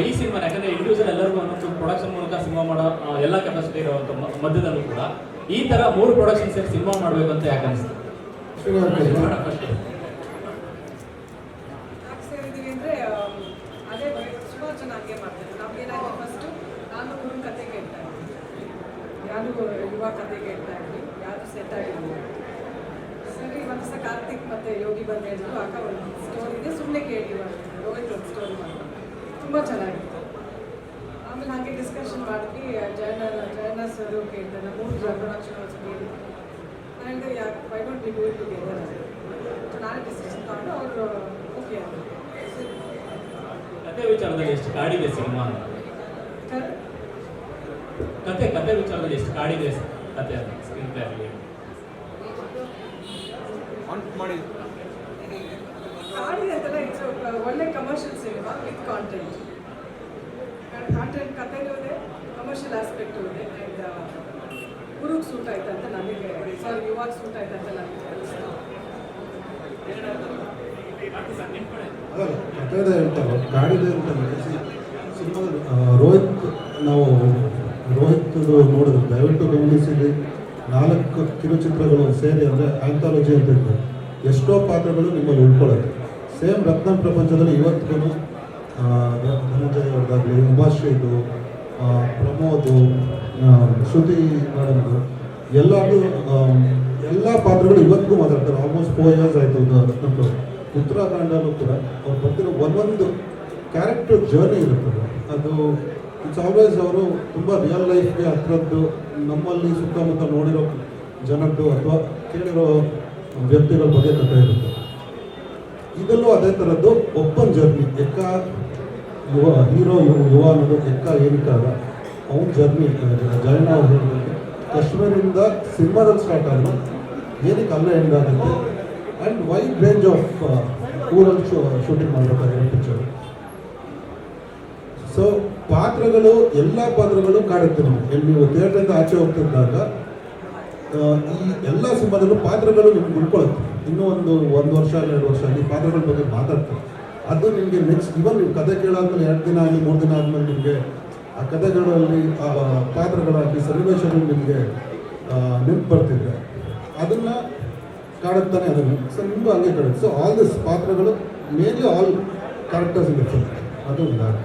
ಈ ಸಿನಿಮಾ ಯಾಕಂದ್ರೆ ಇಂಡಿವಿಜುವಲ್ ಎಲ್ಲರಿಗೂ ಒಂದು ಪ್ರೊಡಕ್ಷನ್ ಮೂಲಕ ಸಿನಿಮಾ ಮಾಡೋ ಎಲ್ಲ ಕೆಪಾಸಿಟಿ ಇರುವಂತ ಮಧ್ಯದಲ್ಲೂ ಕೂಡ ಈ ತರ ಮೂರು ಪ್ರೊಡಕ್ಷನ್ ಸೇರಿ ಸಿನಿಮಾ ಮಾಡಬೇಕು ಅಂತ ಯಾಕೆ ಅನಿಸ್ತು ಮಾಡ್ತಾರೆ. ಯಾರು ಸೆಟ್ ಒಂದು ಕಾರ್ತಿಕ್ ಮತ್ತೆ ಯೋಗಿ ಬಂದು ಹೇಳಿದ್ರು ಒಂದು ಸ್ಟೋರಿ ಇದೆ ಸುಮ್ಮನೆ ಕೇಳಿ. ರೋಹಿತ್ ಒಂದು ಸ್ಟೋರಿ ಮಾಡಿದ್ರು ತುಂಬ ಚೆನ್ನಾಗಿತ್ತು. ಆಮೇಲೆ ಹಾಗೆ ಡಿಸ್ಕಷನ್ ಮಾಡಿದ್ವಿ ಜಯನ ಜಯನ ಸರ್ ಕೇಳ್ತಾರೆ ಮೂರು ಪ್ರೊಡಕ್ಷನ್ ಕೇಳಿ ನಾನು ಯಾಕೆ why don't we do it together ನಾನು ಡಿಸ್ಕಷನ್ ತಗೊಂಡು ಅವರು ಓಕೆ ಕತೆ ವಿಚಾರದಲ್ಲಿ ಎಷ್ಟು ಕಾಡಿದೆ ಸಿನಿಮಾ ಕತೆ ಕತೆ ವಿಚಾರದಲ್ಲಿ ಎಷ್ಟು ಕಾಡಿದೆ ಕತೆ ಸ್ಕ್ರೀನ್ ಪ್ಲೇ ಅಲ್ಲಿ? ಕಾಡಿದೆ ಅಂತಲ್ಲ ಇಟ್ಸ್ ಒಳ್ಳೆ commercial cinema with content content ಕಥೆನೂ ಇದೆ ಕಮರ್ಷಿಯಲ್ ಆಸ್ಪೆಕ್ಟು ಇದೆ ಆ್ಯಂಡ್ ಗುರುಗೆ ಸೂಟ್ ಆಯ್ತು ಅಂತ ನನಗೆ ಸಾರಿ ಯುವಾಗ ಸೂಟ್ ಆಯ್ತು ಅಂತ ನನಗೆ ಅನಿಸ್ತು ಕಥೆದ ಹೇಳ್ತಾರೆ ಗಾಡಿದೆ ಅಂತಂದ್ರೆ ಸಿನಿಮಾ ರೋಹಿತ್, ನಾವು ರೋಹಿತ್ ನೋಡಿದ್ರೆ. ದಯವಿಟ್ಟು ಗಮನಿಸಿರಿ ನಾಲ್ಕು ಕಿರುಚಿತ್ರಗಳು ಸೇರಿ ಅಂದರೆ ಆಂಥಾಲಜಿ ಅಂತ ಇರ್ತದೆ. ಎಷ್ಟೋ ಪಾತ್ರಗಳು ನಿಮ್ಮಲ್ಲಿ ಉಳ್ಕೊಳ್ಳುತ್ತೆ ಸೇಮ್ ರತ್ನ ಪ್ರಪಂಚದಲ್ಲಿ ಇವತ್ತಿಗೂ ಅವ್ರದ್ದಾಗಲಿ ಉಮಾಶ್ರೀದು ಪ್ರಮೋದು ಶ್ರುತಿ ಮೇಡಮ್ದು ಎಲ್ಲರೂ ಎಲ್ಲ ಪಾತ್ರಗಳು ಇವತ್ತಿಗೂ ಮಾತಾಡ್ತಾರೆ. ಆಲ್ಮೋಸ್ಟ್ ಫೋರ್ ಇಯರ್ಸ್ ಆಯಿತು ನಮ್ಮದು ಉತ್ತರಾಖಂಡಲ್ಲೂ ಕೂಡ ಅವ್ರು ಬರ್ತಿರೋ ಒಂದೊಂದು ಕ್ಯಾರೆಕ್ಟರ್ ಜರ್ನಿ ಇರುತ್ತದೆ ಅದು. ಇಟ್ಸ್ ಆಲ್ವೇಸ್ ಅವರು ತುಂಬ ರಿಯಲ್ ಲೈಫ್ಗೆ ಹತ್ರದ್ದು, ನಮ್ಮಲ್ಲಿ ಸುತ್ತಮುತ್ತ ನೋಡಿರೋ ಜನದ್ದು ಅಥವಾ ಕೇಳಿರೋ ವ್ಯಕ್ತಿಗಳ ಬಗ್ಗೆ ಕಥೆ ಇರುತ್ತೆ. ಇದರಲ್ಲೂ ಅದೇ ಥರದ್ದು ಓಪನ್ ಜರ್ನಿ, ಎಕ್ಕ ಯುವ ಹೀರೋ, ಯುವ ಯುವ ಅನ್ನೋದು ಎಕ್ಕ ಏನಿಕ್ಕಾಗ ಅವನ ಜರ್ನಿ ಜಯಣ್ಣ ಅವ್ರು ಹೇಳಿದಂಗೆ ಕಾಶ್ಮೀರಿಂದ ಸಿನಿಮಾದಲ್ಲಿ ಸ್ಟಾರ್ಟ್ ಆಗೋದು ಏನಕ್ಕೆ ಅಲ್ಲ ಎಂಡ್ ಆಗುತ್ತೆ? ಆ್ಯಂಡ್ ವೈಡ್ ರೇಂಜ್ ಆಫ್ ಊರಲ್ಲಿ ಶೂಟಿಂಗ್ ಮಾಡಬೇಕಾಗಿರೋ ಪಿಕ್ಚರ್ ಸೊ ಪಾತ್ರಗಳು, ಎಲ್ಲ ಪಾತ್ರಗಳು ಕಾಡುತ್ತೆ ನಾವು ಎಲ್ಲಿ ನೀವು ಥಿಯೇಟ್ರಿಂದ ಆಚೆ ಹೋಗ್ತಿದ್ದಾಗ ಈ ಎಲ್ಲ ಸಿನಿಮಾದಲ್ಲೂ ಪಾತ್ರಗಳು ನಿಮ್ಗೆ ಉಳ್ಕೊಳ್ಳುತ್ತೆ ಇನ್ನೂ ಒಂದು ಒಂದು ವರ್ಷ, ಎರಡು ವರ್ಷ ಅಲ್ಲಿ ಪಾತ್ರಗಳ ಬಗ್ಗೆ ಮಾತಾಡ್ತಾರೆ. ಅದು ನಿಮಗೆ ನೆಕ್ಸ್ಟ್ ಇವನ್ ನೀವು ಕತೆ ಕೇಳಾದ್ಮೇಲೆ ಎರಡು ದಿನ ಆಗಲಿ, ಮೂರು ದಿನ ಆದಮೇಲೆ ನಿಮಗೆ ಆ ಕಥೆಗಳಲ್ಲಿ ಆ ಪಾತ್ರಗಳಾಗಲಿ ಸನ್ನಿವೇಶಗಳು ನಿಮಗೆ ನೆನಪು ಬರ್ತಿದ್ರೆ ಅದನ್ನು ಕಾಡುತ್ತಾನೆ ಅದನ್ನು. ಸೊ ನಿಮಗೂ ಹಂಗೆ ಕಾಡುತ್ತೆ. ಸೊ ಆಲ್ ದಿಸ್ ಪಾತ್ರಗಳು ಮೇನ್ಲಿ ಆಲ್ ಕ್ಯಾರೆಕ್ಟರ್ಸ್ ಇರುತ್ತೆ ಅದು ಉದಾಹರಣೆ.